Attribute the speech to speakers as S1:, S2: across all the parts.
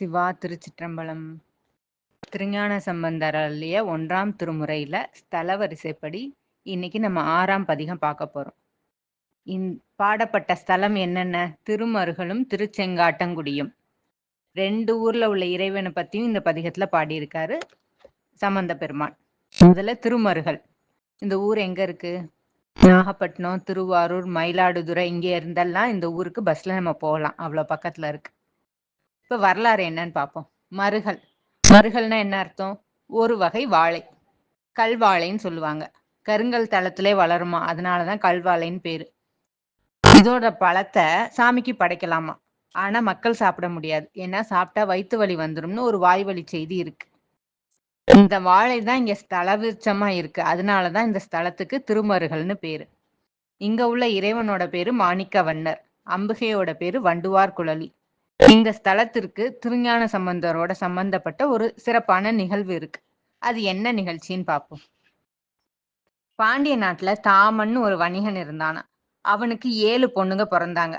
S1: சிவா திருச்சிற்றம்பலம். திருஞான சம்பந்தர் அருளிய ஒன்றாம் திருமுறையில ஸ்தல வரிசைப்படி இன்னைக்கு நம்ம ஆறாம் பதிகம் பார்க்க போறோம். இந் பாடப்பட்ட ஸ்தலம் என்னென்ன? திருமருகளும் திருச்செங்காட்டங்குடியும். ரெண்டு ஊர்ல உள்ள இறைவனை பத்தியும் இந்த பதிகத்துல பாடியிருக்காரு சம்பந்த பெருமான் முதல்ல திருமருகல். இந்த ஊர் எங்க இருக்கு? நாகப்பட்டினம் திருவாரூர் மயிலாடுதுறை இங்கே இருந்தெல்லாம் இந்த ஊருக்கு பஸ்ல நம்ம போகலாம். அவ்வளோ பக்கத்துல இருக்கு. இப்ப வரலாறு என்னன்னு பார்ப்போம் மருகல். மருகல்னா என்ன அர்த்தம்? ஒரு வகை வாழை. கல்வாழைன்னு சொல்லுவாங்க. கருங்கல் தளத்திலே வளருமா? அதனாலதான் கல்வாழைன்னு பேரு. இதோட பழத்தை சாமிக்கு படைக்கலாமா? ஆனா மக்கள் சாப்பிட முடியாது. ஏன்னா சாப்பிட்டா வயிற்று வலி வந்துரும்னு ஒரு வாய் வழி செய்தி இருக்கு. இந்த வாழை தான் இங்க ஸ்தலவிருச்சமா இருக்கு. அதனாலதான் இந்த ஸ்தலத்துக்கு திருமருகல்னு பேரு. இங்க உள்ள இறைவனோட பேரு மாணிக்கவண்ணர் அம்புகையோட பேரு வண்டுவார் குழலி. இந்த ஸ்தலத்திற்கு திருஞான சம்பந்தரோட சம்பந்தப்பட்ட ஒரு சிறப்பான நிகழ்வு இருக்கு. அது என்ன நிகழ்ச்சின்னு பார்ப்போம் பாண்டிய நாட்டுல தாமன் ஒரு வணிகன் இருந்தானா. அவனுக்கு ஏழு பொண்ணுங்க பிறந்தாங்க.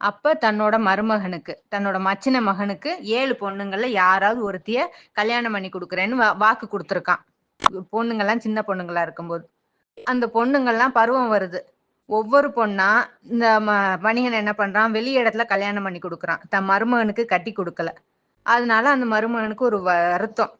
S1: அப்ப தன்னோட மருமகனுக்கு தன்னோட மச்சின மகனுக்கு ஏழு பொண்ணுங்கள்ல யாராவது ஒருத்திய கல்யாணம் பண்ணி கொடுக்குறேன்னு வாக்கு கொடுத்துருக்கான். பொண்ணுங்கெல்லாம் சின்ன பொண்ணுங்களா இருக்கும்போது. அந்த பொண்ணுங்கள்லாம் பருவம் வருது. ஒவ்வொரு பொண்ணா இந்த ம- வணிகன் என்ன பண்றான்? வெளி இடத்துல கல்யாணம் பண்ணி கொடுக்குறான். தன் மருமகனுக்கு கட்டி கொடுக்கல. அதனால அந்த மருமகனுக்கு ஒரு வருத்தம்.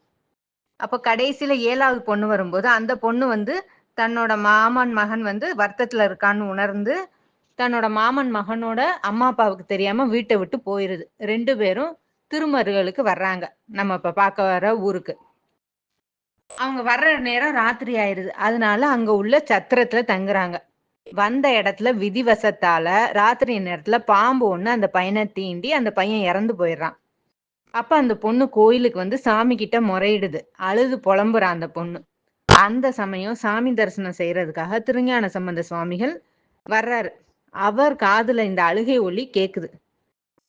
S1: அப்ப கடைசியில ஏழாவது பொண்ணு வரும்போது அந்த பொண்ணு வந்து தன்னோட மாமன் மகன் வந்து வருத்தத்துல இருக்கான்னு உணர்ந்து தன்னோட மாமன் மகனோட அம்மா அப்பாவுக்கு தெரியாம வீட்டை விட்டு போயிருது. ரெண்டு பேரும் திருமருகளுக்கு வர்றாங்க. நம்ம இப்ப பார்க்க வர ஊருக்கு. அவங்க வர்ற நேரம் ராத்திரி ஆயிருது. அதனால அங்க உள்ள சத்திரத்துல தங்குறாங்க. வந்த இடத்துல விதிவசத்தால ராத்திரி நேரத்துல பாம்பு ஒண்ணு அந்த பையனை தீண்டி அந்த பையன் இறந்து போயிடுறான். அப்ப அந்த பொண்ணு கோயிலுக்கு வந்து சாமி கிட்ட முறையிடுது. அழுது புலம்புறான் அந்த பொண்ணு. அந்த சமயம் சாமி தரிசனம் செய்யறதுக்காக திருஞான சம்பந்த சுவாமிகள் வர்றாரு. அவர் காதுல இந்த அழுகை ஒளி கேக்குது.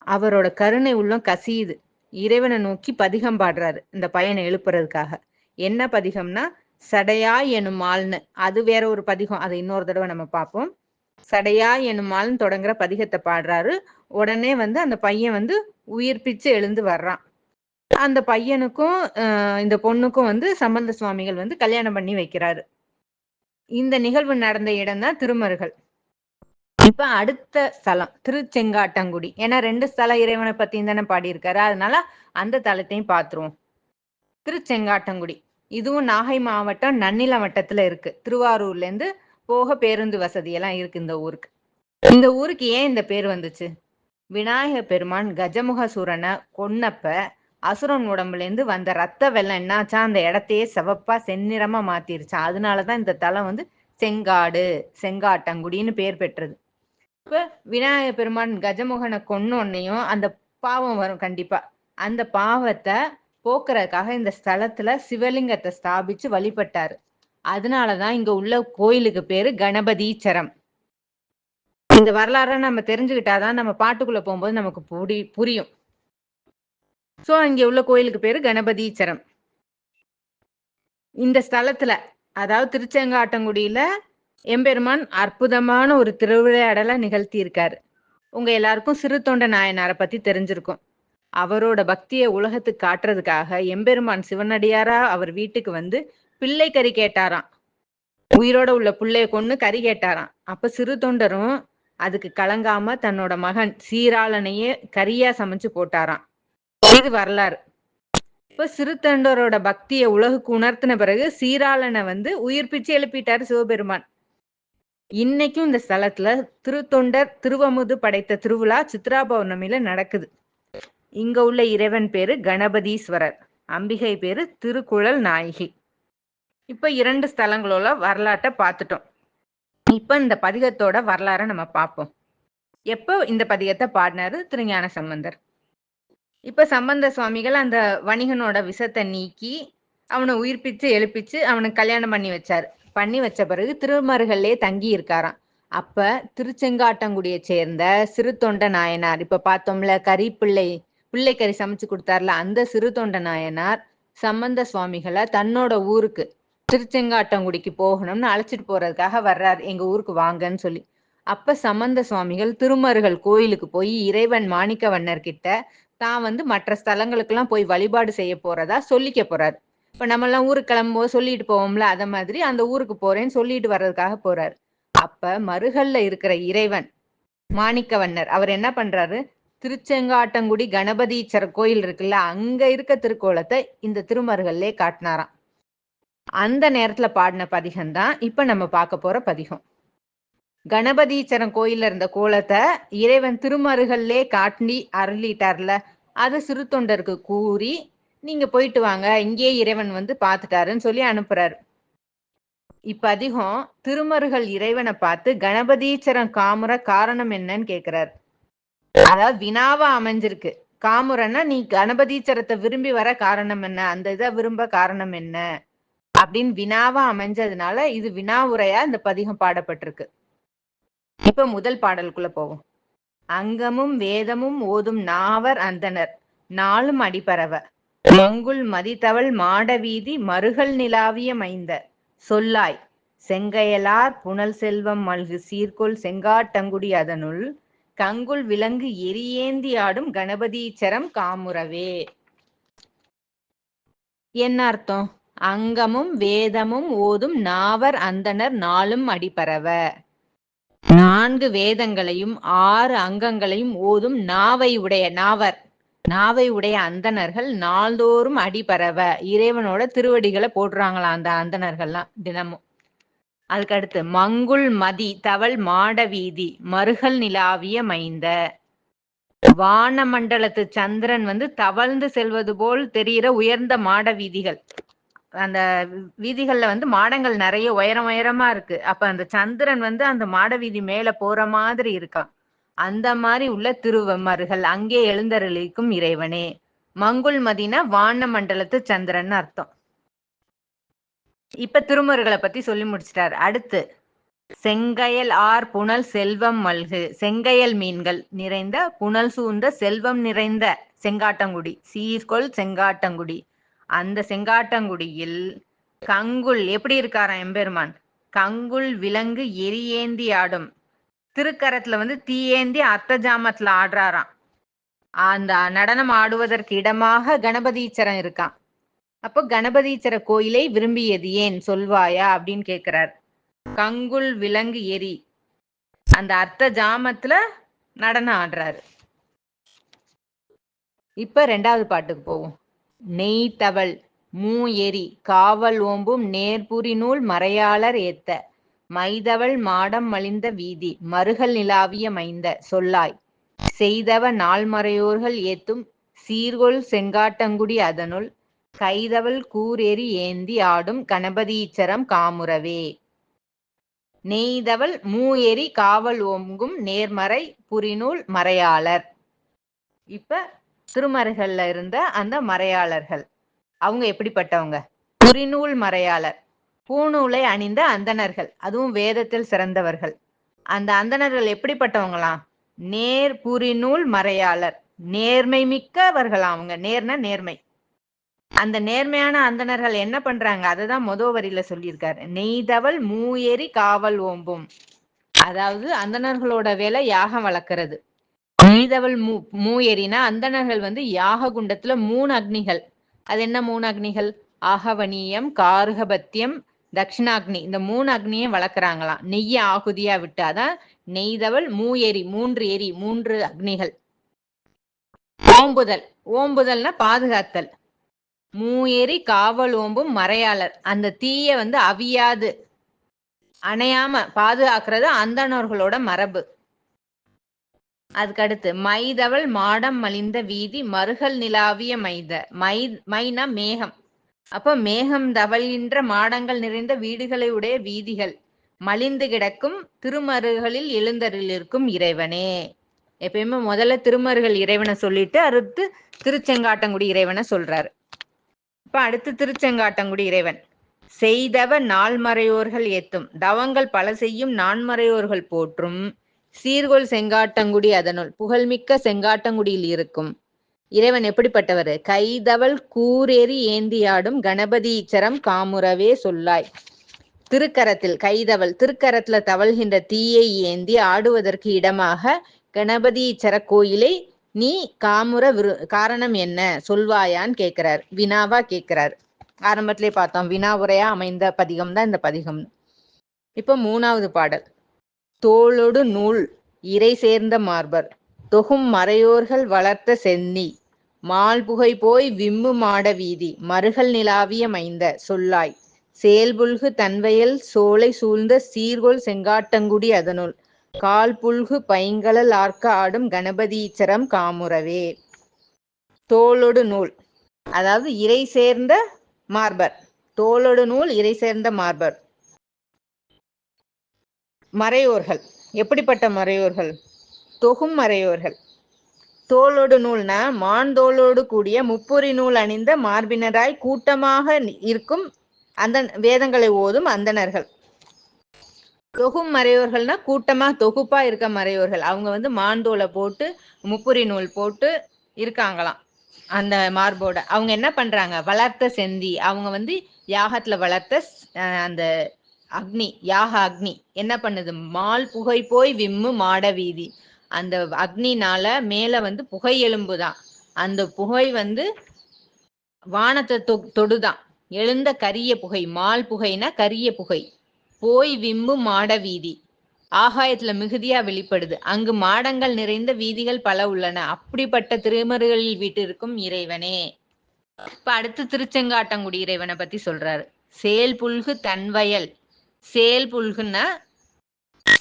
S1: அவரோட கருணை உள்ளம் கசியுது. இறைவனை நோக்கி பதிகம் பாடுறாரு இந்த பையனை எழுப்புறதுக்காக. என்ன பதிகம்னா சடையா எனும் ஆள்னு அது வேற ஒரு பதிகம். அதை இன்னொரு தடவை நம்ம பார்ப்போம். சடையா எனும் ஆள்னு தொடங்குற பதிகத்தை பாடுறாரு. உடனே வந்து அந்த பையன் வந்து உயிர் பிச்சு எழுந்து வர்றான். அந்த பையனுக்கும் இந்த பொண்ணுக்கும் வந்து சம்பந்த சுவாமிகள் வந்து கல்யாணம் பண்ணி வைக்கிறாரு. இந்த நிகழ்வு நடந்த இடம் தான் திருமருகல். இப்ப அடுத்த ஸ்தலம் திருச்செங்காட்டங்குடி. ஏன்னா ரெண்டு ஸ்தல இறைவனை பத்தியும் தானே பாடியிருக்காரு. அதனால அந்த தலத்தையும் பார்த்துருவோம் திருச்செங்காட்டங்குடி. இதுவும் நாகை மாவட்டம் நன்னில வட்டத்துல இருக்கு. திருவாரூர்ல இருந்து போக பேருந்து வசதி எல்லாம் இருக்கு இந்த ஊருக்கு. இந்த ஊருக்கு ஏன் இந்த பேர் வந்துச்சு? விநாயக பெருமான் கஜமுகசூரனை கொன்னப்ப அசுரன் உடம்புல இருந்து வந்த ரத்த வெள்ளம் என்னாச்சா? அந்த இடத்தையே செவப்பா செந்நிறமா மாத்திருச்சா. அதனாலதான் இந்த தலம் வந்து செங்காடு செங்காட்டங்குடின்னு பேர் பெற்றது. இப்ப விநாயக பெருமான் கஜமுகனை கொன்னோன்னையும் அந்த பாவம் வரும் கண்டிப்பா. அந்த பாவத்தை போக்குறதுக்காக இந்த ஸ்தலத்துல சிவலிங்கத்தை ஸ்தாபிச்சு வழிபட்டாரு. அதனாலதான் இங்க உள்ள கோயிலுக்கு பேரு கணபதீச்சரம். இந்த வரலாறை நம்ம தெரிஞ்சுக்கிட்டாதான் நம்ம பாட்டுக்குள்ள போகும்போது நமக்கு புடி புரியும். சோ இங்க உள்ள கோயிலுக்கு பேரு கணபதீச்சரம். இந்த ஸ்தலத்துல அதாவது திருச்செங்காட்டங்குடியில எம்பெருமான் அற்புதமான ஒரு திருவிளையாடலை நிகழ்த்தி இருக்காரு உங்க எல்லாருக்கும் சிறு தொண்ட நாயனாரை பத்தி தெரிஞ்சிருக்கும். அவரோட பக்தியை உலகத்துக்கு காட்டுறதுக்காக எம்பெருமான் சிவனடியாரா அவர் வீட்டுக்கு வந்து பிள்ளை கறி கேட்டாராம். உயிரோட உள்ள பிள்ளைய கொன்னு கறி கேட்டாராம். அப்ப சிறு தொண்டரும் அதுக்கு கலங்காம தன்னோட மகன் சீராளனையே கரியா சமைச்சு போட்டாராம். இது வரலாறு. இப்ப சிறு தொண்டரோட பக்தியை உலகுக்கு உணர்த்தின பிறகு சீராளனை வந்து உயிர் பிச்சு எழுப்பிட்டாரு சிவபெருமான். இன்னைக்கும் இந்த ஸ்தலத்துல திருத்தொண்டர் திருவமுது படைத்த திருவிழா சித்ரா பௌர்ணமியில நடக்குது. இங்க உள்ள இறைவன் பேரு கணபதீஸ்வரர். அம்பிகை பேரு திருக்குழல் நாயகி. இப்ப இரண்டு ஸ்தலங்களோட வரலாற்றை பார்த்துட்டோம். இப்ப இந்த பதிகத்தோட வரலாறை நம்ம பார்ப்போம். எப்போ இந்த பதிகத்தை பாடினாரு திருஞான சம்பந்தர்? இப்ப சம்பந்த சுவாமிகள் அந்த வணிகனோட விஷத்தை நீக்கி அவனை உயிர்ப்பிச்சு எழுப்பிச்சு அவனுக்கு கல்யாணம் பண்ணி வச்சாரு. பண்ணி வச்ச பிறகு திருமருகல்லே தங்கி இருக்காராம். அப்ப திருச்செங்காட்டங்குடியை சேர்ந்த சிறு தொண்ட நாயனார் இப்ப பார்த்தோம்ல கரிப்பிள்ளை பிள்ளைக்கறி சமைச்சு கொடுத்தாருல அந்த சிறு தொண்ட நாயனார் சம்பந்த சுவாமிகளை தன்னோட ஊருக்கு திருச்செங்காட்டங்குடிக்கு போகணும்னு அழைச்சிட்டு போறதுக்காக வர்றாரு. எங்க ஊருக்கு வாங்கன்னு சொல்லி. அப்ப சம்பந்த சுவாமிகள் திருமருகல் கோயிலுக்கு போய் இறைவன் மாணிக்கவண்ணர் கிட்ட தான் வந்து மற்ற ஸ்தலங்களுக்கெல்லாம் போய் வழிபாடு செய்ய போறதா சொல்லிக்க போறாரு. இப்ப நம்ம எல்லாம் ஊருக்கு கிளம்பும்போது சொல்லிட்டு போவோம்ல அத மாதிரி அந்த ஊருக்கு போறேன்னு சொல்லிட்டு வர்றதுக்காக போறாரு. அப்ப மருகல்ல இருக்கிற இறைவன் மாணிக்கவண்ணர் அவர் என்ன பண்றாரு? திருச்செங்காட்டங்குடி கணபதீச்சர கோயில் இருக்குல்ல அங்க இருக்க திருக்கோலத்தை இந்த திருமருகல்லே காட்டினாராம். அந்த நேரத்துல பாடின பதிகம் தான் இப்ப நம்ம பார்க்க போற பதிகம். கணபதீச்சரம் கோயில்ல இருந்த கோலத்தை இறைவன் திருமருகல்லே காட்டி அருளிட்டார்ல அது சிறு தொண்டருக்கு கூறி நீங்க போயிட்டு வாங்க இங்கேயே இறைவன் வந்து பார்த்துட்டாருன்னு சொல்லி அனுப்புறாரு. இப்ப அதிகம் திருமருகல் இறைவனை பார்த்து கணபதீச்சரம் காமுற காரணம் என்னன்னு கேக்குறாரு. அதாவது வினாவா அமைஞ்சிருக்கு. காமுரன்னா நீ கணபதீச்சரத்தை விரும்பி வர காரணம் என்ன? அந்த இதை விரும்ப காரணம் என்ன? அப்படின்னு வினாவா அமைஞ்சதுனால இது வினா உரையா இந்த பதிகம் பாடப்பட்டிருக்கு. இப்ப முதல் பாடலுக்குள்ள போவோம். அங்கமும் வேதமும் ஓதும் நாவர் அந்தனர். நாளும் அடிபரவ. மங்குள் மதித்தவள் மாடவீதி மருகல் நிலாவிய மைந்த. சொல்லாய் செங்கையலார் புனல் செல்வம் மல்கு சீர்கொள் செங்காட்டங்குடி அதனுள் தங்குள் விலங்கு எரியேந்தி ஆடும் கணபதீச்சரம் காமுறவே. என்ன அர்த்தம்? அங்கமும் வேதமும் ஓதும் நாவர் அந்தனர் நாளும் அடிபரவ. நான்கு வேதங்களையும் ஆறு அங்கங்களையும் ஓதும் நாவை உடைய நாவர் நாவை உடைய அந்தணர்கள் நாள்தோறும் அடிபரவ. இறைவனோட திருவடிகளை போடுறாங்களாம் அந்த அந்தணர்கள்லாம் தினமும். அதுக்கடுத்து மங்குள் மதி தவள் மாட வீதி மருகல் நிலாவிய மைந்த. வான மண்டலத்து சந்திரன் வந்து தவழ்ந்து செல்வது போல் தெரிகிற உயர்ந்த மாட வீதிகள் அந்த வீதிகள்ல வந்து மாடங்கள் நிறைய உயரம் உயரமா இருக்கு. அப்ப அந்த சந்திரன் வந்து அந்த மாட வீதி மேல போற மாதிரி இருக்கான். அந்த மாதிரி உள்ள திருவமர்கள் அங்கே எழுந்தருளிக்கும் இறைவனே. மங்குள் மதினா வான மண்டலத்து சந்திரன் அர்த்தம். இப்ப திருமருகளை பத்தி சொல்லி முடிச்சிட்டார். அடுத்து செங்கையல் ஆர் புனல் செல்வம் மல்கு. செங்கையல் மீன்கள் நிறைந்த புனல் சூழ்ந்த செல்வம் நிறைந்த செங்காட்டங்குடி. சீர்கொள் செங்காட்டங்குடி. அந்த செங்காட்டங்குடியில் கங்குல் எப்படி இருக்காராம் எம்பெருமான்? கங்குல் விலங்கு எரியேந்தி ஆடும். திருக்கரத்துல வந்து தீயேந்தி அர்த்த ஜாமத்துல ஆடுறாராம். அந்த நடனம் ஆடுவதற்கு இடமாக கணபதீச்சரம் இருக்கான் அப்போ கணபதீச்சர கோயிலை விரும்பியது ஏன்? சொல்வாயா? அப்படின்னு கேக்குறார். கங்குல் விலங்கு எரி. அந்த அர்த்த ஜாமத்துல நடனம் ஆடுறாரு. இப்ப ரெண்டாவது பாட்டுக்கு போவோம். நெய் தவள் மூ எரி. காவல் ஓம்பும் நேர்புரி நூல் மறையாளர் ஏத்த. மைதவள் மாடம் மலிந்த வீதி. மறுகள் நிலாவிய மைந்த சொல்லாய். செய்தவ நாள்மறையோர்கள் ஏத்தும் சீர்கொள் செங்காட்டங்குடி அதனுள் கைதவள் கூரெறி ஏந்தி ஆடும் கணபதீச்சரம் காமுறவே. நெய்தவள் மூ காவல் ஓங்கும் நேர்மறை புரிநூல் மறையாளர். இப்ப திருமறைகள்ல இருந்த அந்த மறையாளர்கள். அவங்க எப்படிப்பட்டவங்க? புரிநூல் மறையாளர். பூநூலை அணிந்த அந்தணர்கள். அதுவும் வேதத்தில் சிறந்தவர்கள். அந்த அந்தணர்கள் எப்படிப்பட்டவங்களாம்? நேர் புரிநூல் மறையாளர். நேர்மை மிக்கவர்களாம் அவங்க. நேர்னா நேர்மை. அந்த நேர்மையான அந்தணர்கள் என்ன பண்றாங்க? அததான் மொத வரியில சொல்லியிருக்காரு. நெய்தவள் மூயேறி காவல் ஓம்பும். அதாவது அந்தணர்களோட வேலை யாகம் வளர்க்கறது. நெய்தவள் மூ மூயேறினா அந்தணர்கள் வந்து யாக குண்டத்துல மூணு அக்னிகள். அது என்ன மூணு அக்னிகள்? ஆகவனியம் கார்கபத்தியம் தட்சிணாக்னி. இந்த மூணு அக்னியும் வளர்க்குறாங்களாம். நெய்ய ஆகுதியா விட்டாதான் நெய்தவள் மூ எரி மூன்று எரி மூன்று அக்னிகள். ஓம்புதல். ஓம்புதல்னா பாதுகாத்தல். மூயேறி காவல் ஓம்பும் மறையாளர். அந்த தீய வந்து அவியாது. அணையாம பாதுகாக்கிறது அந்தணர்களோட மரபு. அதுக்கடுத்து மைதவள் மாடம் மலிந்த வீதி மருகல் நிலாவிய மைத மை மைனா மேகம். அப்ப மேகம் தவழ்கின்ற மாடங்கள் நிறைந்த வீடுகளை உடைய வீதிகள். மலிந்து கிடக்கும் திருமருகளில் எழுந்தருளிருக்கும் இறைவனே. எப்பயுமே முதல்ல திருமருகள் இறைவனை சொல்லிட்டு அடுத்து திருச்செங்காட்டங்குடி இறைவனை சொல்றாரு. இப்ப அடுத்து திருச்செங்காட்டங்குடி இறைவன். செய்தவ நாள்மறையோர்கள் ஏத்தும். தவங்கள் பல செய்யும் நான்மறையோர்கள் போற்றும். சீர்கோள் செங்காட்டங்குடி அதனுள். புகழ்மிக்க செங்காட்டங்குடியில் இருக்கும். இறைவன் எப்படிப்பட்டவர்? கைதவள் கூரேறி ஏந்தியாடும் கணபதீச்சரம் காமுறவே சொல்லாய். திருக்கரத்தில் கைதவள் திருக்கரத்துல தவழ்கின்ற தீயை ஏந்தி ஆடுவதற்கு இடமாக கணபதீச்சர கோயிலை நீ காமுற விரு காரணம் என்ன? சொல்வாயான்னு கேட்கிறார் வினாவா கேட்கிறார் ஆரம்பத்திலே பார்த்தோம் வினாவுரையா அமைந்த பதிகம் தான் இந்த பதிகம். இப்போ மூணாவது பாடல். தோளொடு நூல் இறை சேர்ந்த மார்பர். தொகும் மறையோர்கள் வளர்த்த சென்னி மால் புகை போய் விம்மு மாட வீதி. மறுகள் நிலாவிய மைந்த சொல்லாய். செயல்புல்கு தன்வயல் சோலை சூழ்ந்த சீர்கொள் செங்காட்டங்குடி அதனுள். கால் புல்கு ஆர்க்க ஆடும் கணபதீச்சரம் காமுறவே. தோளொடு நூல் அதாவது இறை சேர்ந்த மார்பர். தோளொடு நூல் இறை சேர்ந்த மார்பர். மறையோர்கள் எப்படிப்பட்ட மறையோர்கள்? தொகும் மறையோர்கள். தோளோடு நூல்னா மான் தோளோடு கூடிய முப்புரி நூல் அணிந்த மார்பினராய் கூட்டமாக இருக்கும் அந்த வேதங்களை ஓதும் அந்தணர்கள். தொகும் மறையோர்கள்னா கூட்டமா தொகுப்பா இருக்க மறையோர்கள். அவங்க வந்து மாந்தோலை போட்டு முப்புரி நூல் போட்டு இருக்காங்களாம் அந்த மார்போட. அவங்க என்ன பண்றாங்க? வளர்த்த செந்தி. அவங்க வந்து யாகத்துல வளர்த்த அந்த அக்னி யாக அக்னி. என்ன பண்ணுது? மால் புகை போய் விம்மு மாட வீதி. அந்த அக்னினால மேல வந்து புகை எலும்புதான் அந்த புகை வந்து வானத்தை தொ தொடுதான். எழுந்த கரிய புகை மால் புகைனா கரிய புகை. போய் விம்மு மாட வீதி. ஆகாயத்துல மிகுதியா வெளிப்படுது. அங்கு மாடங்கள் நிறைந்த வீதிகள் பல உள்ளன. அப்படிப்பட்ட திருமருகளில் வீட்டிற்கும் இறைவனே. இப்ப அடுத்து திருச்செங்காட்டங்குடி இறைவனை பத்தி சொல்றாரு. சேல் புல்கு தன்வயல் சேல் புல்குன்னா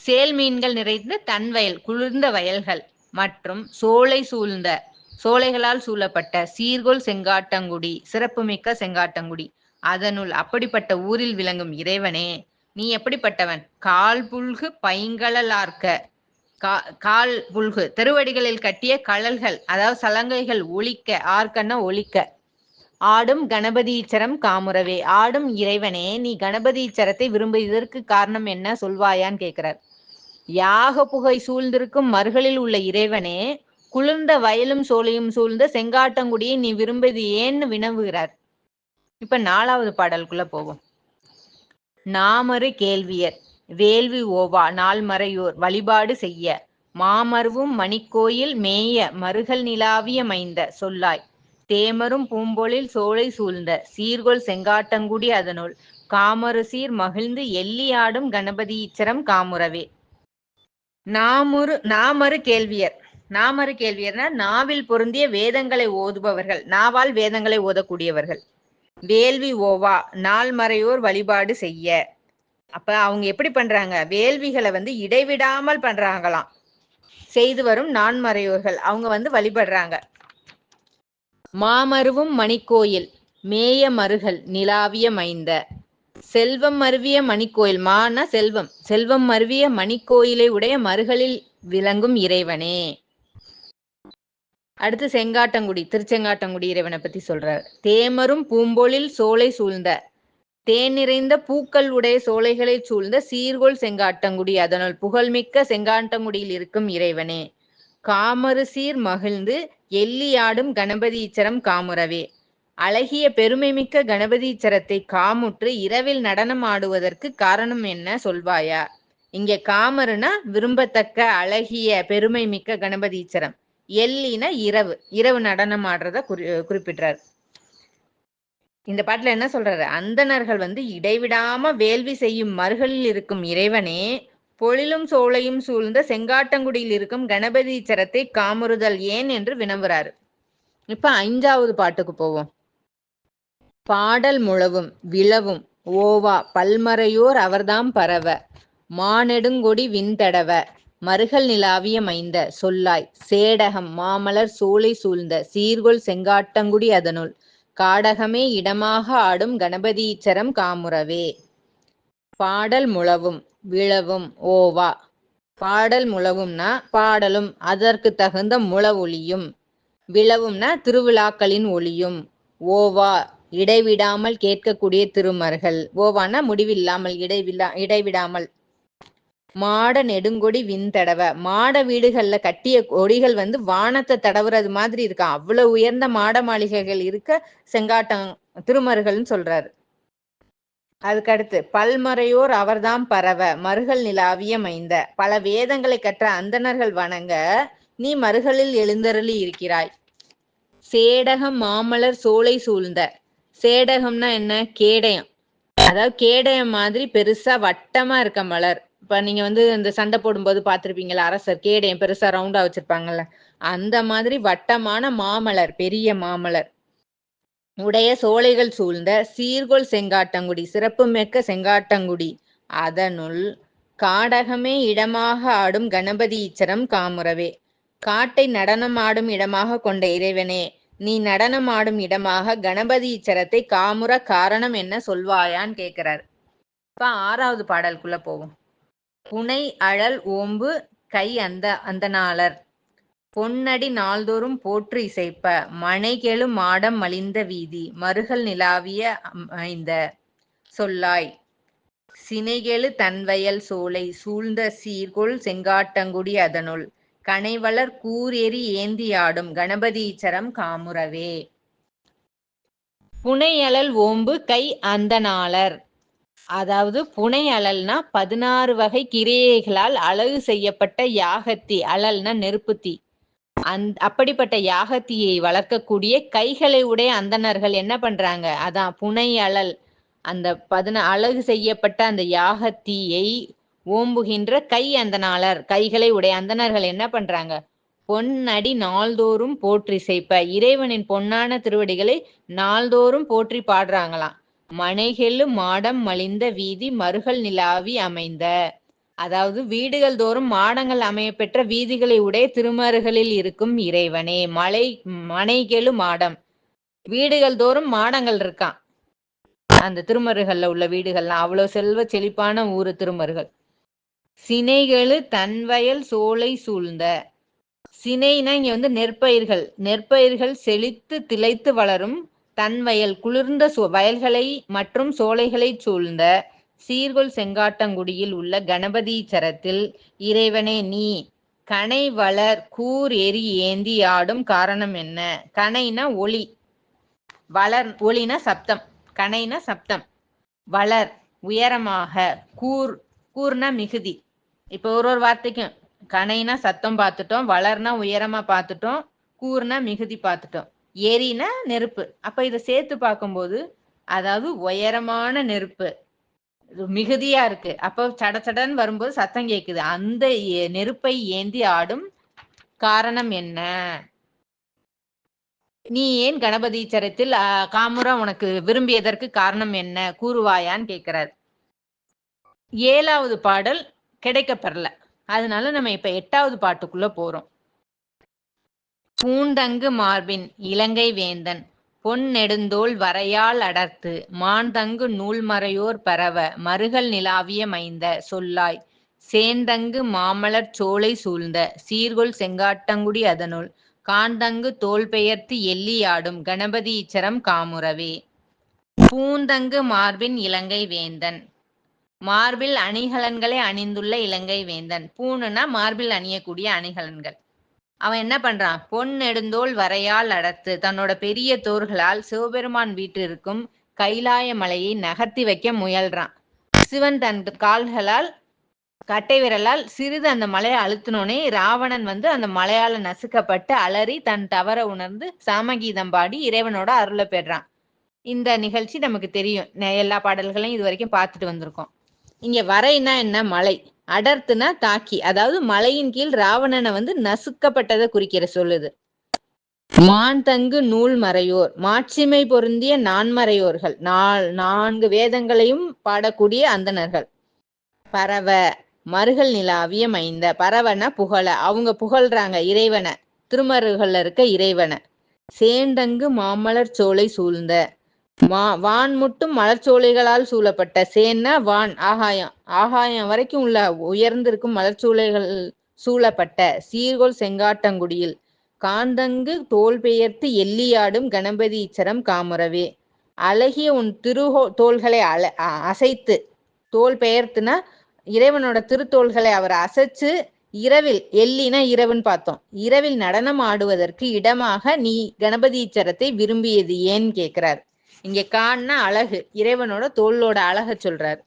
S1: சேல் மீன்கள் நிறைந்த தன்வயல் குளிர்ந்த வயல்கள் மற்றும் சோலை சூழ்ந்த சோலைகளால் சூழப்பட்ட சீர்கோல் செங்காட்டங்குடி சிறப்புமிக்க செங்காட்டங்குடி. அதனுள் அப்படிப்பட்ட ஊரில் விளங்கும் இறைவனே. நீ எப்படிப்பட்டவன்? கால் புல்கு பைங்கழலார்க்க கா கால் புல்கு. திருவடிகளில் கட்டிய கழல்கள் அதாவது சலங்கைகள் ஒழிக்க ஆர்க்கன்னா ஒழிக்க ஆடும் கணபதீச்சரம் காமுறவே. ஆடும் இறைவனே நீ கணபதீச்சரத்தை விரும்புவதற்கு காரணம் என்ன சொல்வாயான்னு கேட்கிறார் யாக புகை சூழ்ந்திருக்கும் மறுகளில் உள்ள இறைவனே குளிர்ந்த வயலும் சோலையும் சூழ்ந்த செங்காட்டங்குடியை நீ விரும்பியது ஏன்னு வினவுகிறார். இப்ப நாலாவது பாடலுக்குள்ள போவோம். நாமறு கேள்வியர் வேள்வி ஓவா நால்மறையோர் வழிபாடு செய்ய. மாமருவும் மணிக்கோயில் மேய மறுகள் நிலாவிய மைந்த சொல்லாய். தேமரும் பூம்பொழில் சோலை சூழ்ந்த சீர்கொள் செங்காட்டங்குடி அதனுள். காமரு சீர் மகிழ்ந்து எள்ளியாடும் கணபதீச்சரம் காமுறவே. நாமுரு நாமறு கேள்வியர். நாமறு கேள்வியர்னா நாவில் பொருந்திய வேதங்களை ஓதுபவர்கள் நாவால் வேதங்களை ஓதக்கூடியவர்கள். வேள்வி ஓவா நால்மறையோர் வழிபாடு செய்ய. அப்ப அவங்க எப்படி பண்றாங்க? வேள்விகளை வந்து இடைவிடாமல் பண்றாங்களாம். செய்து வரும் நான்மறையோர்கள் அவங்க வந்து வழிபடுறாங்க. மாமருவும் மணிக்கோயில் மேய மருகள் நிலாவிய மைந்த. செல்வம் மருவிய மணிக்கோயில் மான செல்வம். செல்வம் மருவிய மணிக்கோயிலை உடைய மருகளில் விளங்கும் இறைவனே. அடுத்து செங்காட்டங்குடி திருச்செங்காட்டங்குடி இறைவனை பத்தி சொல்றார். தேமரும் பூம்பொழில் சோலை சூழ்ந்த தேன் நிறைந்த பூக்கள் உடைய சோலைகளை சூழ்ந்த சீர்கோள் செங்காட்டங்குடி அதனால் புகழ்மிக்க செங்காட்டங்குடியில் இருக்கும் இறைவனே. காமரு சீர் மகிழ்ந்து எள்ளியாடும் கணபதீச்சரம் காமுறவே. அழகிய பெருமைமிக்க கணபதீச்சரத்தை காமுற்று இரவில் நடனம் ஆடுவதற்கு காரணம் என்ன சொல்வாயா? இங்க காமருனா விரும்பத்தக்க அழகிய பெருமை மிக்க கணபதீச்சரம். எல்லினா இரவு இரவு நடனம் ஆடுறத குறி குறிப்பிடுறார். இந்த பாட்டுல என்ன சொல்றாரு? அந்தணர்கள் வந்து இடைவிடாம வேள்வி செய்யும் மறுகளில் இருக்கும் இறைவனே பொழிலும் சோலையும் சூழ்ந்த செங்காட்டங்குடியில் இருக்கும் கணபதி சரத்தை காமுறுதல் ஏன் என்று வினவுறாரு இப்ப ஐந்தாவது பாட்டுக்கு போவோம். பாடல் முழவும் விழவும் ஓவா பல்மறையோர் அவர்தாம் பரவ மானெடுங்கொடி விண்தடவ மறுகள் நிலாவிய மைந்த சொல்லாய் சேடகம் மாமலர் சூளை சூழ்ந்த சீர்கொள் செங்காட்டங்குடி அதனுள் காடகமே இடமாக ஆடும் கணபதீச்சரம் காமுறவே. பாடல் முழவும் விழவும் ஓவா. பாடல் முழவும்னா பாடலும் அதற்கு தகுந்த முழ ஒளியும் விழவும்னா திருவிழாக்களின் ஒளியும் ஓவா இடைவிடாமல் கேட்கக்கூடிய திருமர்கள். ஓவானா முடிவில்லாமல் இடைவிடா இடைவிடாமல் மாட நெடுங்கொடி விண்தடவ மாட வீடுகள்ல கட்டிய கொடிகள் வந்து வானத்தை தடவுறது மாதிரி இருக்கா? அவ்வளவு உயர்ந்த மாட மாளிகைகள் இருக்க செங்காட்டம் திருமருகள்னு சொல்றாரு. அதுக்கடுத்து பல்மறையோர் அவர்தாம் பரவ மருகல் நிலாவிய மைந்த. பல வேதங்களை கற்ற அந்தணர்கள் வணங்க நீ மறுகளில் எழுந்தருளி இருக்கிறாய். சேடகம் மாமலர் சோலை சூழ்ந்த. சேடகம்னா என்ன? கேடயம். அதாவது கேடயம் மாதிரி பெருசா வட்டமா இருக்க மலர். இப்ப நீங்க வந்து இந்த சண்டை போடும்போது பாத்திருப்பீங்களா அரசர் கேடயம் பெருசா ரவுண்டா வச்சிருப்பாங்கல்ல அந்த மாதிரி வட்டமான மாமலர் பெரிய மாமலர். உடைய சோலைகள் சூழ்ந்த சீர்கோள் செங்காட்டங்குடி சிறப்புமிக்க செங்காட்டங்குடி. அதனுள் காடகமே இடமாக ஆடும் கணபதி இச்சரம் காமுறவே. காட்டை நடனம் ஆடும் இடமாக கொண்ட இறைவனே நீ நடனம் ஆடும் இடமாக கணபதி இச்சரத்தை காமுற காரணம் என்ன சொல்வாயான்னு கேக்குறாரு. இப்ப ஆறாவது பாடலுக்குள்ள போவோம். புனை அழல் ஓம்பு கை அந்த அந்தனாளர். பொன்னடி நாள்தோறும் போற்று இசைப்ப மனைகெழு மாடம் மலிந்த வீதி மறுகள் நிலாவிய அமைந்த சொல்லாய். சினைகெழு தன்வயல் சோலை சூழ்ந்த சீர்கொள் செங்காட்டங்குடி அதனுள். கனைவளர் கூரெறி ஏந்தியாடும் கணபதீச்சரம் காமுறவே. புனையழல் ஓம்பு கை அந்தனாளர். அதாவது புனை அழல்னா பதினாறு வகை கிரியைகளால் அழகு செய்யப்பட்ட யாகத்தி அழல்னா நெருப்புத்தி அந் அப்படிப்பட்ட யாகத்தியை வளர்க்கக்கூடிய கைகளை உடைய அந்தணர்கள் என்ன பண்றாங்க? அதான் புனை அழல் அந்த பதின அழகு செய்யப்பட்ட அந்த யாகத்தீயை ஓம்புகின்ற கை அந்தனாளர் கைகளை உடைய அந்தணர்கள் என்ன பண்றாங்க? பொன்னடி நாள்தோறும் போற்றி செய்ப்ப இறைவனின் பொன்னான திருவடிகளை நாள்தோறும் போற்றி பாடுறாங்களாம். மனைகெழு மாடம் மலிந்த வீதி மறுகள் நிலாவி அமைந்த. அதாவது வீடுகள் தோறும் மாடங்கள் அமைய பெற்ற வீதிகளை உடைய திருமருகளில் இருக்கும் இறைவனே. மலை மனைகெழு மாடம். வீடுகள் தோறும் மாடங்கள் இருக்கான் அந்த திருமருகல்ல உள்ள வீடுகள்லாம் அவ்வளவு செல்வ செழிப்பான ஊரு திருமருகள். சினைகளு தன்வயல் சோலை சூழ்ந்த. சினைனா இங்க வந்து நெற்பயிர்கள். நெற்பயிர்கள் செழித்து திளைத்து வளரும் தன் வயல் குளிர்ந்த வயல்களை மற்றும் சோலைகளை சூழ்ந்த சீர்கொள் செங்காட்டங்குடியில் உள்ள கணபதீச்சரத்தில் இறைவனே நீ கனை வளர் கூர் எரி ஏந்தி ஆடும் காரணம் என்ன? கனைனா ஒளி. வளர் ஒளினா சப்தம். கனைனா சப்தம். வளர் உயரமாக. கூர் கூர்னா மிகுதி. இப்போ ஒரு ஒரு வார்த்தைக்கும் கனைனா சத்தம் பார்த்துட்டோம் வளர்னா உயரமா பார்த்துட்டோம் கூர்னா மிகுதி பார்த்துட்டோம். எரினா நெருப்பு. அப்ப இதை சேர்த்து பார்க்கும்போது அதாவது உயரமான நெருப்பு. மிகுதியா இருக்கு. அப்போ சட சடன்னு வரும்போது சத்தம் கேக்குது. அந்த நெருப்பை ஏந்தி ஆடும் காரணம் என்ன? நீ ஏன் கணபதீச்சரத்தில் காமுரா உனக்கு விரும்பியதற்கு காரணம் என்ன? கூறுவாயான்னு கேட்கிறார் ஏழாவது பாடல் கிடைக்கப்பெறல அதனால நம்ம இப்ப எட்டாவது பாட்டுக்குள்ள போறோம். பூந்தங்கு மார்பின் இலங்கை வேந்தன் பொன் நெடுந்தோல் வரையால் அடர்த்து மாந்தங்கு நூல்மறையோர் பரவ மறுகள் நிலாவிய மைந்த சொல்லாய் சேந்தங்கு மாமலர் சோலை சூழ்ந்த சீர்கொள் செங்காட்டங்குடி அதனுள் காந்தங்கு தோல் பெயர்த்து எல்லியாடும் கணபதி இச்சரம் காமுறவே. பூந்தங்கு மார்பின் இலங்கை வேந்தன் மார்பில் அணிகலன்களை அணிந்துள்ள இலங்கை வேந்தன் பூணுனா மார்பில் அணியக்கூடிய அணிகலன்கள். அவன் என்ன பண்றான்? பொன் நெடுந்தோல் வரையால் அடர்த்து தன்னோட பெரிய தோர்களால் சிவபெருமான் வீட்டிற்கும் கைலாய மலையை நகர்த்தி வைக்க முயல்றான். சிவன் தன் கால்களால் கட்டை விரலால் சிறிது அந்த மலையை அழுத்தினோனே ராவணன் வந்து அந்த மலையால நசுக்கப்பட்டு அலறி தன் தவற உணர்ந்து சாமகீதம் பாடி இறைவனோட அருளை பெறான் இந்த நிகழ்ச்சி நமக்கு தெரியும். எல்லா பாடல்களையும் இது வரைக்கும் பார்த்துட்டு வந்திருக்கோம். இங்க வரைனா என்ன? மலை. அடர்த்துனா தாக்கி அதாவது மலையின் கீழ் ராவணனை வந்து நசுக்கப்பட்டதை குறிக்கிற சொல்லுது. மான் தங்கு நூல் மறையோர் மாட்சிமை பொருந்திய நான்மறையோர்கள் நால் நான்கு வேதங்களையும் பாடக்கூடிய அந்தணர்கள். பறவ மறுகள் நிலாவிய மைந்த பறவன புகழ அவங்க புகழ்றாங்க இறைவனை. திருமருகல்ல இருக்க இறைவனை. சேண்டங்கு மாமலர் சோலை சூழ்ந்த வான் முட்டும் மலர்ச்சோலைகளால் சூழப்பட்ட சேன்னா வான் ஆகாயம். ஆகாயம் வரைக்கும் உள்ள உயர்ந்திருக்கும் மலர்ச்சோலைகள் சூழப்பட்ட சீர்கோள் செங்காட்டங்குடியில். காந்தங்கு தோல் பெயர்த்து எல்லியாடும் கணபதி இச்சரம் காமுறவே. அழகிய உன் திருகோ தோள்களை அல அசைத்து. தோல் பெயர்த்துனா இறைவனோட திருத்தோள்களை அவர் அசைச்சு இரவில் எல்லினா இரவுன்னு பார்த்தோம். இரவில் நடனம் ஆடுவதற்கு இடமாக நீ கணபதீச்சரத்தை விரும்பியது ஏன்னு கேட்கிறார் இங்க கான்னா அழகு இறைவனோட தோளோட அழக சொல்றார்.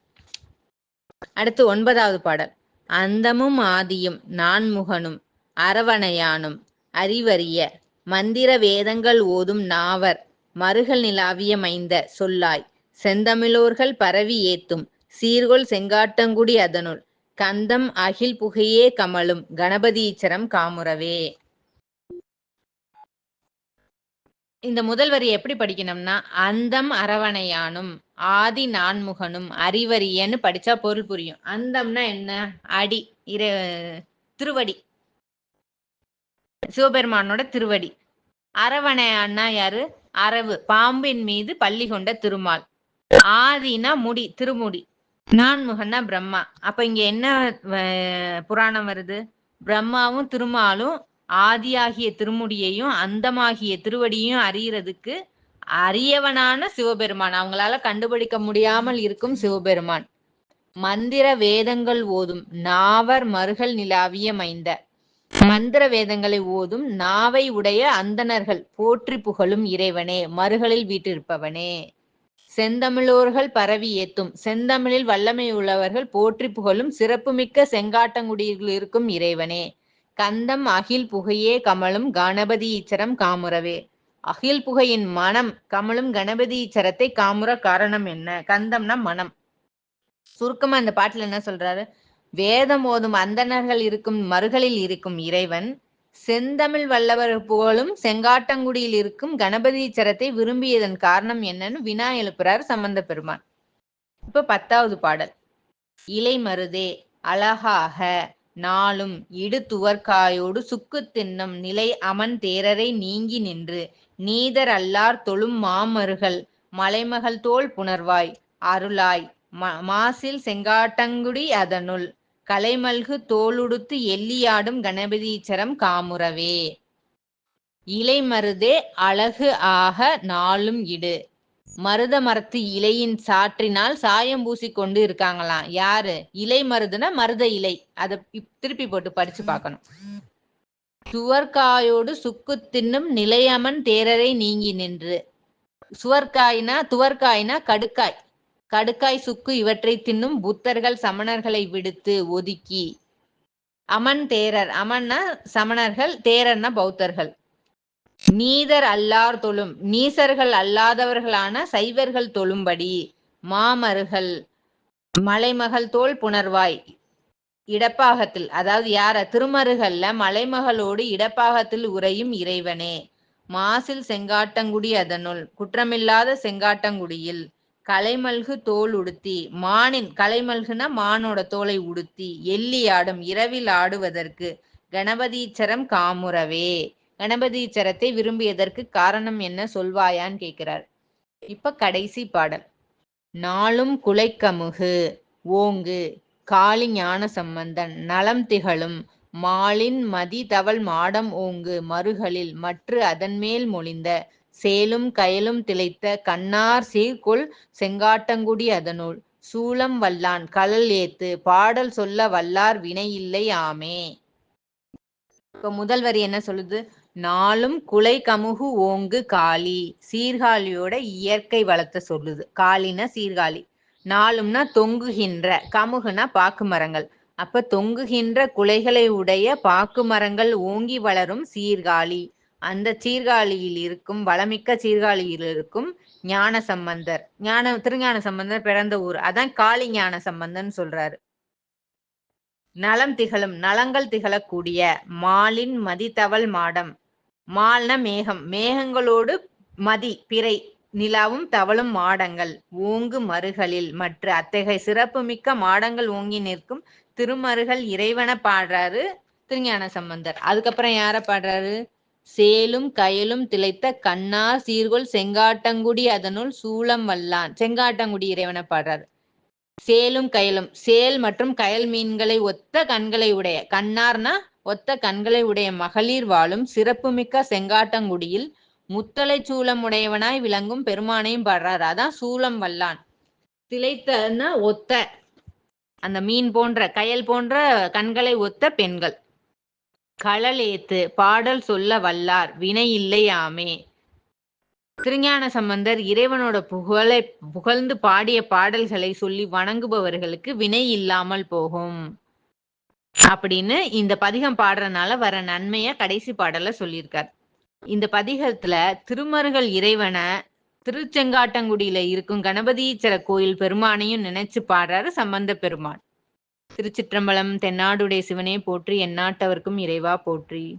S1: அடுத்து ஒன்பதாவது பாடல். அந்தமும் ஆதியும் நான்முகனும் அரவணையானும் அறிவறிய மந்திர வேதங்கள் ஓதும் நாவர் மறுகள் நிலாவிய மைந்த சொல்லாய் செந்தமிழோர்கள் பரவி ஏத்தும் சீர்கொள் செங்காட்டங்குடி அதனுள் கந்தம் அகில் புகையே கமலும் கணபதீச்சரம் காமுறவே. இந்த முதல் வரி எப்படி படிக்கணும்னா அந்தம் அரவணையானும் ஆதி நான்முகனும் அறிவரியன்னு படிச்சா பொருள் புரியும். அந்தம்னா என்ன? அடி இரு திருவடி. சிவபெருமானோட திருவடி. அரவணையான்னா யாரு? அரவு. பாம்பின் மீது பள்ளி கொண்ட திருமால். ஆதினா முடி திருமுடி. நான்முகன்னா பிரம்மா. அப்ப இங்க என்ன புராணம் வருது? பிரம்மாவும் திருமாலும் ஆதியாகிய திருமுடியையும் அந்தமாகிய திருவடியையும் அறியறதுக்கு அரியவனான சிவபெருமான். அவங்களால கண்டுபிடிக்க முடியாமல் இருக்கும் சிவபெருமான். மந்திர வேதங்கள் ஓதும் நாவர் மறுகள் நிலாவிய மைந்த. மந்திர வேதங்களை ஓதும் நாவை உடைய அந்தணர்கள் போற்றி புகழும் இறைவனே மறுகளில் வீட்டிருப்பவனே செந்தமிழோர்கள் பரவி ஏத்தும் செந்தமிழில் வல்லமை உள்ளவர்கள் போற்றி புகழும் சிறப்புமிக்க செங்காட்டங்குடியில் இருக்கும் இறைவனே. கந்தம் அகில் புகையே கமலும் கணபதி ஈச்சரம் காமுறவே. அகில் புகையின் மனம் கமலும் கணபதி ஈச்சரத்தை காமுற காரணம் என்ன? கந்தம்னா மனம். சுருக்கமா அந்த பாட்டுல என்ன சொல்றாரு? வேதம் ஓதும் அந்தணர்கள் இருக்கும் மறுகளில் இருக்கும் இறைவன் செந்தமிழ் வல்லவர் புகழும் செங்காட்டங்குடியில் இருக்கும் கணபதீச்சரத்தை விரும்பியதன் காரணம் என்னன்னு வினா எழுப்புறார் சம்பந்த பெருமான். இப்ப பத்தாவது பாடல். இலை மருதே அழகாக நாளும் இடு துவர்காயோடு சுக்கு தின்னும் நிலை அமன் தேரரை நீங்கி நின்று நீதர் அல்லார் தொழும் மாமருகள் மலைமகள் தோல் புணர்வாய் அருளாய் மாசில் செங்காட்டங்குடி அதனுள் கலைமல்கு தோளுடுத்து எல்லியாடும் கணபதீச்சரம் காமுறவே. இலைமருதே அழகு ஆக நாளும் இடு. மருத மரத்து இலையின் சாற்றினால் சாயம் பூசி கொண்டு இருக்காங்களாம். யாரு? இலை மருதுனா மருத இலை. அத திருப்பி போட்டு படிச்சு பார்க்கணும். சுவர்காயோடு சுக்கு தின்னும் நிலையமன் தேரரை நீங்கி நின்று. சுவர்காய்னா துவர்காய்னா கடுக்காய். கடுக்காய் சுக்கு இவற்றை தின்னும் புத்தர்கள் சமணர்களை விடுத்து ஒதுக்கி. அமன் தேரர். அமன்னா சமணர்கள் தேரர்னா பௌத்தர்கள். நீதர் அல்லார் தொழும். நீசர்கள் அல்லாதவர்களான சைவர்கள் தொழும்படி மாமருகள் மலைமகள் தோல் புணர்வாய் இடப்பாகத்தில் அதாவது யார? திருமருகல்ல மலைமகளோடு இடப்பாகத்தில் உறையும் இறைவனே. மாசில் செங்காட்டங்குடி அதனுள் குற்றமில்லாத செங்காட்டங்குடியில் கலைமல்கு தோல் உடுத்தி மானின் கலைமல்குனா மானோட தோலை உடுத்தி எள்ளி ஆடும் இரவில் ஆடுவதற்கு கணபதீச்சரம் காமுறவே. கணபதீச்சரத்தை விரும்பியதற்கு காரணம் என்ன சொல்வாயான்னு கேட்கிறார் இப்ப கடைசி பாடல். நாளும் குலைக்கமுகு ஓங்கு காளி ஞான சம்பந்தன் நலம் திகழும் மாலின் மதி தவள் மாடம் ஓங்கு மறுகளில் மற்று அதன்மேல் மொழிந்த சேலும் கயலும் திளைத்த கண்ணார் சீர்கொள் செங்காட்டங்குடி அதனுள் சூலம் வல்லான் கலல் ஏத்து பாடல் சொல்ல வல்லார் வினை இல்லை ஆமே. இப்ப முதல் வரி என்ன சொல்லுது? நாளும் குலை கமுகு ஓங்கு காளி சீர்காழியோட இயற்கை வளத்தை சொல்லுது. காளினா சீர்காழி. நாளும்னா தொங்குகின்ற கமுகுனா பாக்கு மரங்கள். அப்ப தொங்குகின்ற குலைகளை உடைய பாக்கு மரங்கள் ஓங்கி வளரும் சீர்காழி. அந்த சீர்காழியில் இருக்கும் வளமிக்க சீர்காழியில் இருக்கும் ஞான சம்பந்தர். ஞான திருஞான சம்பந்தர் பிறந்த ஊர். அதான் காளி ஞான சம்பந்தன் சொல்றாரு. நலம் திகழும் நலங்கள் திகழக்கூடிய மாலின் மதித்தவள் மாடம். மால்ன மேகம் மேகங்களோடு மதி பிறை நிலாவும் தவளும் மாடங்கள். ஓங்கு மறுகளில் மற்ற அத்தகைய சிறப்புமிக்க மாடங்கள் ஓங்கி நிற்கும் திருமருகள் இறைவன பாடுறாரு திருஞான சம்பந்தர். அதுக்கப்புறம் யார பாடுறாரு? சேலும் கயலும் திளைத்த கண்ணார் சீர்கொள் செங்காட்டங்குடி அதனுள் சூளம் வல்லான். செங்காட்டங்குடி இறைவனை பாடுறாரு. சேலும் கயலும் சேல் மற்றும் கயல் மீன்களை ஒத்த கண்களை உடைய. கண்ணார்னா ஒத்த கண்களை உடைய மகளிர் வாழும் சிறப்புமிக்க செங்காட்டங்குடியில் முத்தலை சூலம் உடையவனாய் விளங்கும் பெருமானையும் பாடுறாரு. அதான் சூலம் வல்லான். திளைத்தன்னா ஒத்த. அந்த மீன் போன்ற கயல் போன்ற கண்களை ஒத்த பெண்கள். களலேத்து பாடல் சொல்ல வல்லார் வினை இல்லையாமே. திருஞான சம்பந்தர் இறைவனோட புகழை புகழ்ந்து பாடிய பாடல்களை சொல்லி வணங்குபவர்களுக்கு வினை இல்லாமல் போகும். அப்படின்னு இந்த பதிகம் பாடுறதுனால வர நன்மைய கடைசி பாடல சொல்லியிருக்கார். இந்த பதிகத்துல திருமருகள் இறைவனை திருச்செங்காட்டங்குடியில இருக்கும் கணபதீச்சர கோயில் பெருமானையும் நினைச்சு பாடுறாரு சம்பந்த பெருமான். திருச்சிற்றம்பலம் தென்னாடுடைய சிவனே போற்றி எந்நாட்டவர்க்கும் இறைவா போற்றி.